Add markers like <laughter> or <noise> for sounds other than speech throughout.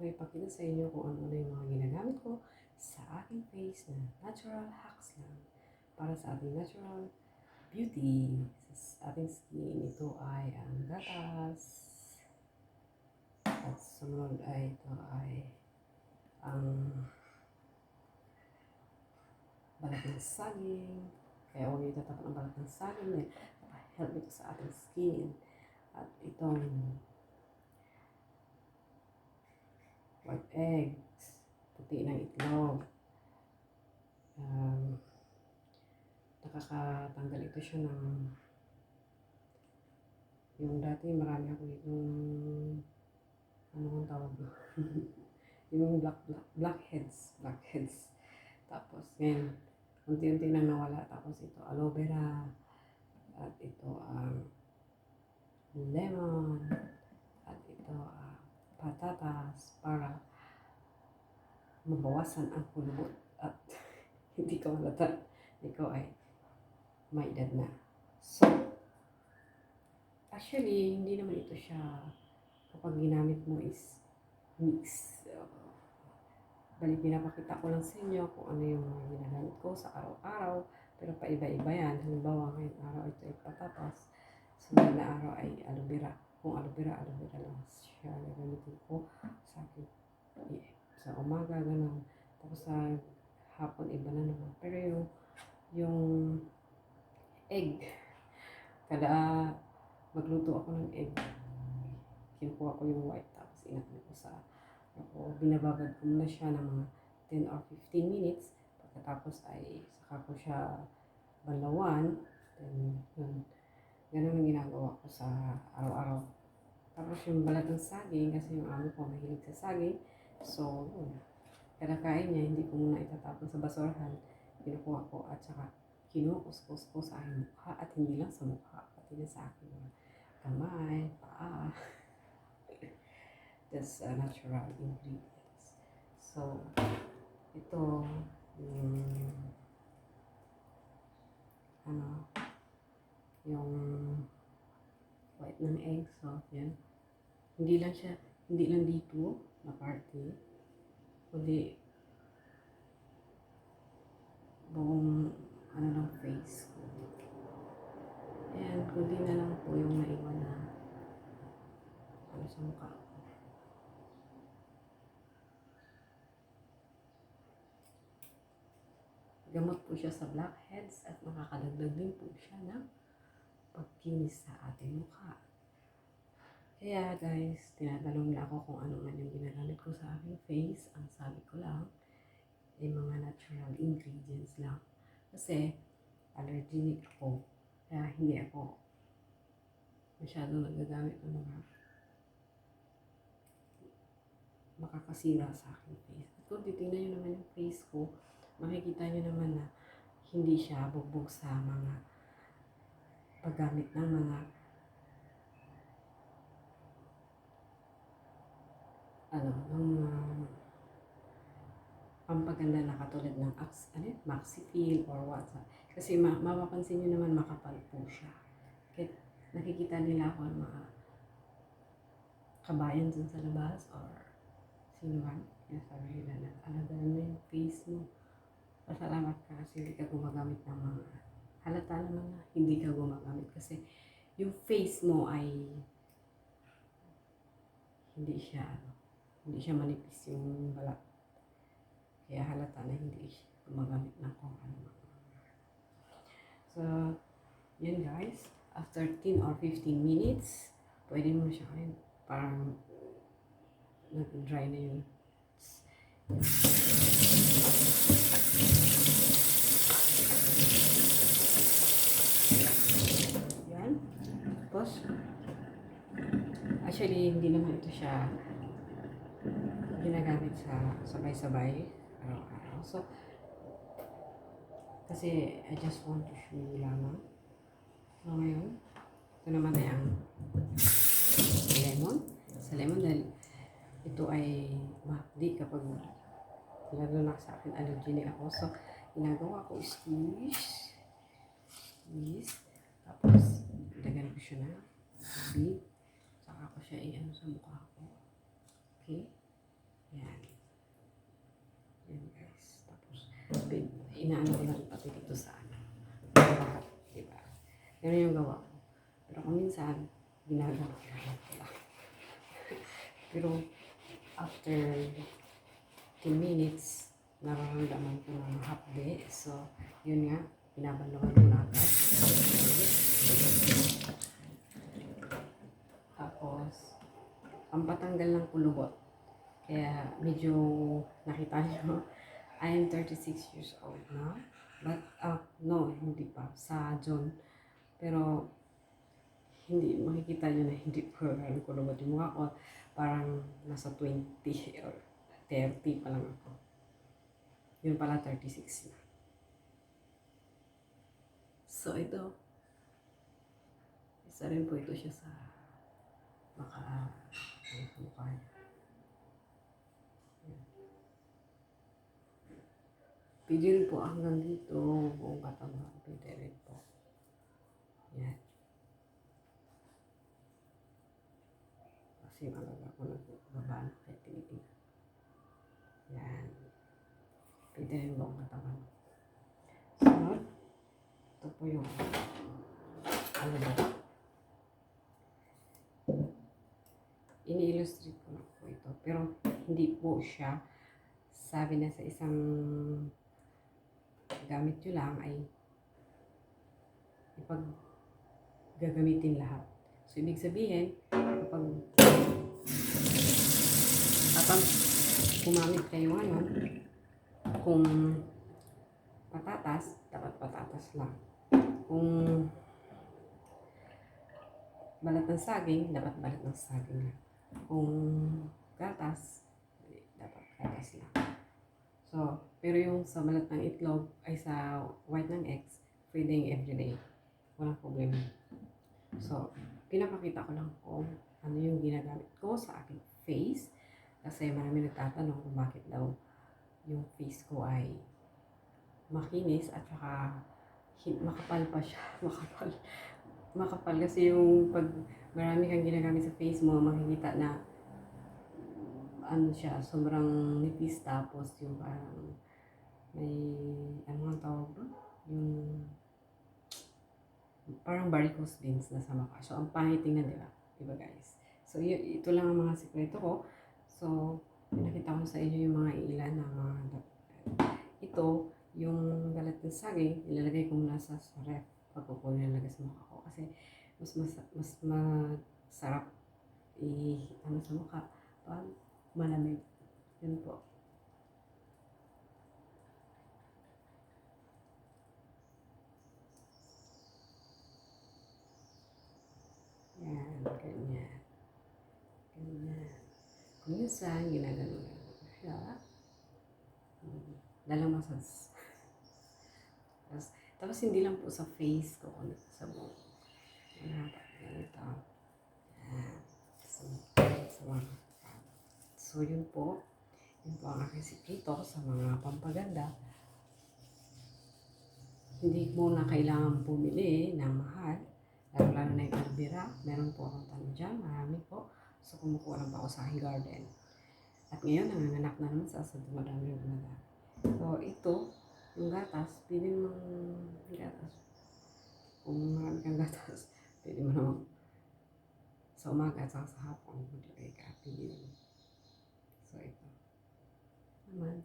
ko ipakita sa inyo kung ano na yung mga ginagamit ko sa aking face na natural hacks lang para sa ating natural beauty sa ating skin. Ito ay ang gatas. At sumunod ay ito ay ang balat ng saging. Kaya huwag niyo tatapan ang balat ng saging dahil help ito sa ating skin. At itong white eggs, puti ng itlog. Um, nakakatanggal ito siya ng yung dati marami ako itong ano ang tawag <laughs> yung black, black, blackheads, blackheads. Tapos ngayon, unti-unti nang nawala. Tapos ito, aloe vera. At ito ang lemon. At ito ang patatas para mabawasan ang kulubot at <laughs> hindi ka malata ikaw ay may edad na. So, actually, hindi naman ito siya kapag ginamit mo is mix. Uh, bali, pinapakita ko lang sa inyo kung ano yung ginagamit ko sa araw-araw. Pero paiba-iba yan. Halimbawa, ngayong araw ito ay patatas. Sunod na araw ay aloe vera. Kung aloe vera, aloe vera lang siya gagamitin ko sa akin. Yeah. Sa umaga, ganun. Tapos sa hapon, iba na naman. Pero yung, yung egg, kada magluto ako ng egg, kinukuha ko yung white tapos inakno ko sa ako binababad ko muna siya ng mga 10 or 15 minutes pagkatapos ay saka ko siya balawan then yun ganun ang ginagawa ko sa araw-araw. Tapos yung balat ng saging kasi yung amo ko mahilig sa saging. So yun. Kada kain niya hindi ko muna itatapon sa basurahan. Kinukuha ko at saka kinukuskus ko sa aking mukha at hindi lang sa mukha pati na sa aking mga kamay, paa. <laughs> That's uh, natural ingredients. So, ito, yung, ano, yung white ng egg, so, yan. Hindi lang siya, hindi lang dito na party, kundi buong, ano ng face ko. Ayan, kundi na lang po yung naiwan na ano sa mukha. Gamot po siya sa blackheads at makakadagdag din po siya ng pagkinis sa ating mukha. Kaya guys, tinatanong niya ako kung ano man yung ginagamit ko sa aking face. Ang sabi ko lang, ay mga natural ingredients lang. Kasi, allergenic ako. Kaya hindi ako masyado nagagamit ng mga makakasira sa aking face. At kung titignan nyo naman yung face ko, makikita nyo naman na hindi siya bugbog sa mga paggamit ng mga ano, ng mga pampaganda na katulad ng ano? Maxifil or what. Kasi ma mapapansin nyo naman makapal po siya. Kaya nakikita nila ako ng mga kabayan dun sa labas or sino man. Kaya sabi nila na alagaan mo yung face mo. Pasalamat ka kasi hindi ka gumagamit ng mga halata naman na hindi ka gumagamit kasi yung face mo ay hindi siya ano, hindi siya manipis yung balat. Kaya halata na hindi siya gumagamit ng kung ano. So, yun guys. After 10 or 15 minutes, pwede mo siya kain. Parang nag-dry na yung yan. Tapos, actually, hindi naman ito siya ginagamit sa sabay-sabay araw-araw. So, kasi I just want to show you lamang. So, ngayon, ito naman ay ang lemon. Sa lemon dahil ito ay mahapdi kapag lalo na sa akin allergy ako. So, ginagawa ko is squeeze. Squeeze. Tapos, meron siya na big. Saka ko siya i-ano sa mukha ko. Okay? Yan. Yan guys. Tapos, inaano ko lang pati dito sa ano. Lahat, diba? Ganun yung gawa ko. Pero kung minsan, ginagawa ko lang. <laughs> Pero, after 10 minutes, nararamdaman ko ng hapde. So, yun nga, pinabandawan ko na agad. Ang patanggal ng kulubot. Kaya medyo nakita <laughs> nyo, I am 36 years old now. But, ah, no, hindi pa. Sa John. Pero, hindi, makikita nyo na hindi po ang kulubot yung mukha ko. Parang nasa 20 or 30 pa lang ako. Yun pala, 36 na. So, ito. Isa rin po ito siya sa maka niya. Yan. Pwede rin po hanggang dito, buong katawan. Rin po. Yan. Kasi malaga ko nagbaba na kaya tinitingnan. Yan. Rin buong katawan. Sunod. Ito po yung ano ba? Ini-illustrate ko na po ito. Pero hindi po siya sabi na sa isang gamit nyo lang ay ipag gagamitin lahat. So, ibig sabihin, kapag kapag gumamit kayo ano, kung patatas, dapat patatas lang. Kung balat ng saging, dapat balat ng saging lang. Kung gatas, dapat gatas lang. So, pero yung sa balat ng itlog, ay sa white ng eggs, pwedeng everyday. Walang problema. So, pinapakita ko lang kung ano yung ginagamit ko sa aking face. Kasi marami nagtatanong kung bakit daw yung face ko ay makinis at saka makapal pa siya. <laughs> Makapal. Makapal kasi yung pag marami kang ginagamit sa face mo, makikita na ano siya, sobrang nipis tapos yung parang may ano nga tawag ba? Yung parang varicose veins na sa mukha. So, ang pangit tingnan, di ba? Di ba guys? So, y- ito lang ang mga sikreto ko. So, pinakita ko sa inyo yung mga ilan na mga ito, yung galat ng saging, ilalagay ko muna sa ref pag ko nilalagay sa mukha ko. Kasi, mas, mas, mas masarap i, ano sa mukha pag malamig. Yun po. Yan, ganyan. Ganyan. Kung minsan, ginagano ko siya. Hmm, Dalang masas. <laughs> Tapos, hindi lang po sa face ko, kundi sa buhok. Yan. So, yun po. Yun po ang aking sikreto sa mga pampaganda. Hindi mo na kailangan bumili ng mahal. Lalo-lalo na yung aloe vera. Meron po akong tanong dyan. Marami po. So, kumukuha lang po ako sa aking garden. At ngayon, nanganganak na naman sa sa dumadami yung mga So, ito, yung gatas, pwede namang gatas. Kung marami kang gatas, pwede mo namang sa umaga at sa hapon, maglagay ka. Naman. So, ito. Naman.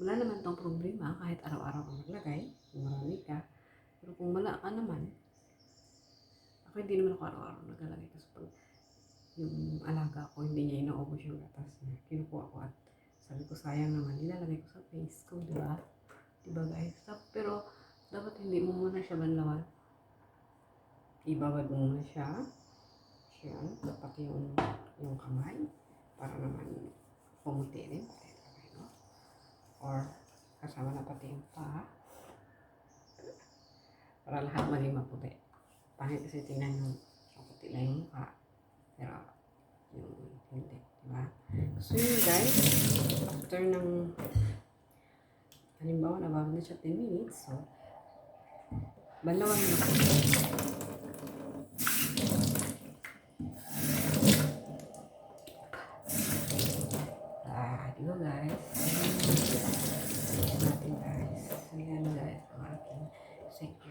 Wala naman tong problema kahit araw-araw kang maglagay. Kung. Pero kung wala ka naman, ako hindi naman ako araw-araw naglalagay kasi pag yung alaga ko, hindi niya inaubos yung gatas niya. Kinukuha ko at sayang naman, nilalagay ko sa face ko, di ba? Di ba guys? Pero dapat hindi mo muna siya banlawan. Ibabad mo muna siya. Yan, dapat yung, yung kamay para naman pumuti rin. No? Or kasama na pati yung paa. Para lahat maging maputi. Pangit kasi tingnan yung maputi lang yung mukha. Pero yung hindi, di? So yun guys, after ng halimbawa nababad na siya 10 minutes, so banlawan mo na po.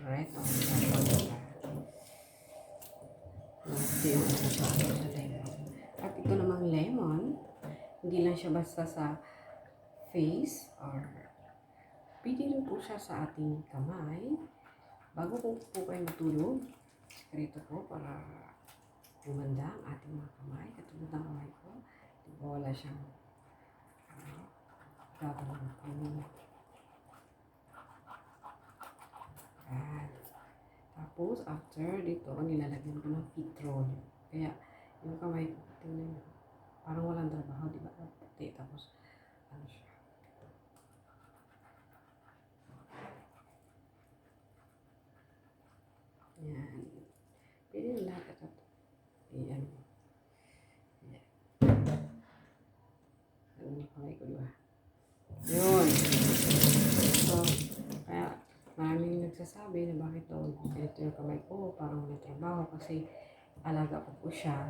sekreto ng pamilya. Yung isa sa lemon. At ito namang lemon, hindi lang siya basta sa face or pwede rin po siya sa ating kamay. Bago po, po kayo matulog, sekreto po para gumanda ang ating mga kamay. Katulad ng kamay ko, di wala siyang ah, uh, ko. Tapos, after dito, nilalagyan ko ng petrol. Kaya, yung kamay ko, tingnan nyo, parang walang trabaho, di ba? Puti, tapos, ano siya. Yan. Pwede na lahat ito. Ayan. Yan. Ano yung kamay ko, di ba? Yun. So, kaya, nagsasabi na bakit daw ganito yung kamay ko, parang walang trabaho kasi alaga ko po siya.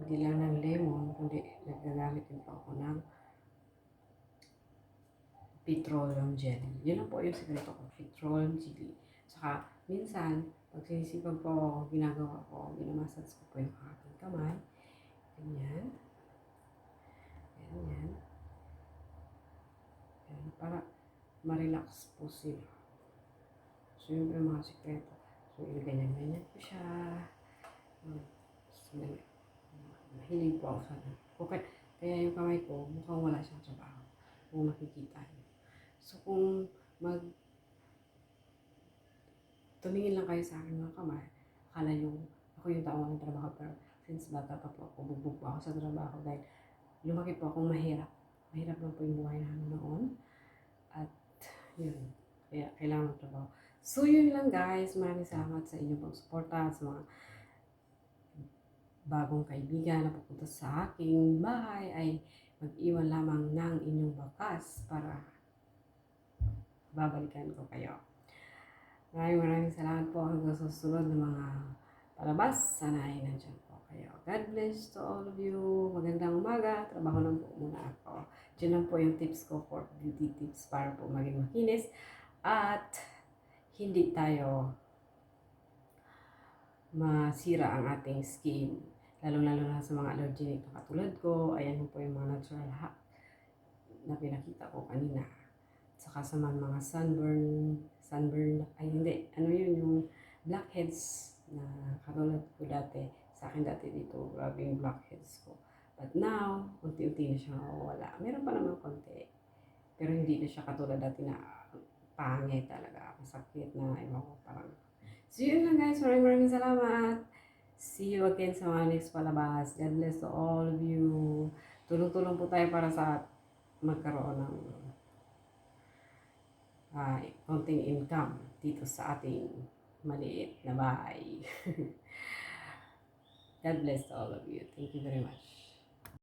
Hindi lang ng lemon, kundi nagagamit din po ako ng petroleum jelly. Yun lang po yung sikreto ko, petroleum jelly. Saka, minsan, pag sinisipag po ako, ginagawa ko, minamasage ko po yung aking kamay. Ganyan. Ganyan. Ganyan. Para ma-relax po sila. So, yun yung mga sikreto. So, ganyan-ganyan po siya. Mahilig po ako sa Okay. Kaya yung kamay ko, mukhang wala siyang trabaho. Kung makikita niyo. So, kung mag tumingin lang kayo sa akin mga kamay, akala nyo ako yung tao ng trabaho. Pero since bata pa po ako, bugbog po ako sa trabaho dahil lumaki po akong mahirap. Mahirap lang po yung buhay namin noon. At yun, kaya kailangan ng trabaho. So yun lang guys, maraming salamat sa inyong pagsuporta sa mga bagong kaibigan na pupunta sa aking bahay ay mag-iwan lamang ng inyong bakas para babalikan ko kayo. Maraming maraming salamat po hanggang sa susunod ng mga palabas. Sana ay nandiyan po kayo. God bless to all of you. Magandang umaga. Trabaho lang po muna ako. Diyan lang po yung tips ko for beauty tips para po maging makinis. At hindi tayo masira ang ating skin. Lalo-lalo na sa mga allergenic na katulad ko. Ayan po yung mga natural hack na pinakita ko kanina. Saka sa mga, sunburn, sunburn, ay hindi, ano yun yung blackheads na katulad ko dati. Sa akin dati dito, grabe yung blackheads ko. But now, unti-unti na siya nawawala. Meron pa naman konti. Pero hindi na siya katulad dati na pangit talaga. Masakit na, ewan ko, parang. So yun lang guys, maraming maraming salamat. See you again sa mga next palabas. God bless to all of you. Tulong-tulong po tayo para sa magkaroon ng uh, konting income dito sa ating maliit na bahay. <laughs> God bless to all of you. Thank you very much.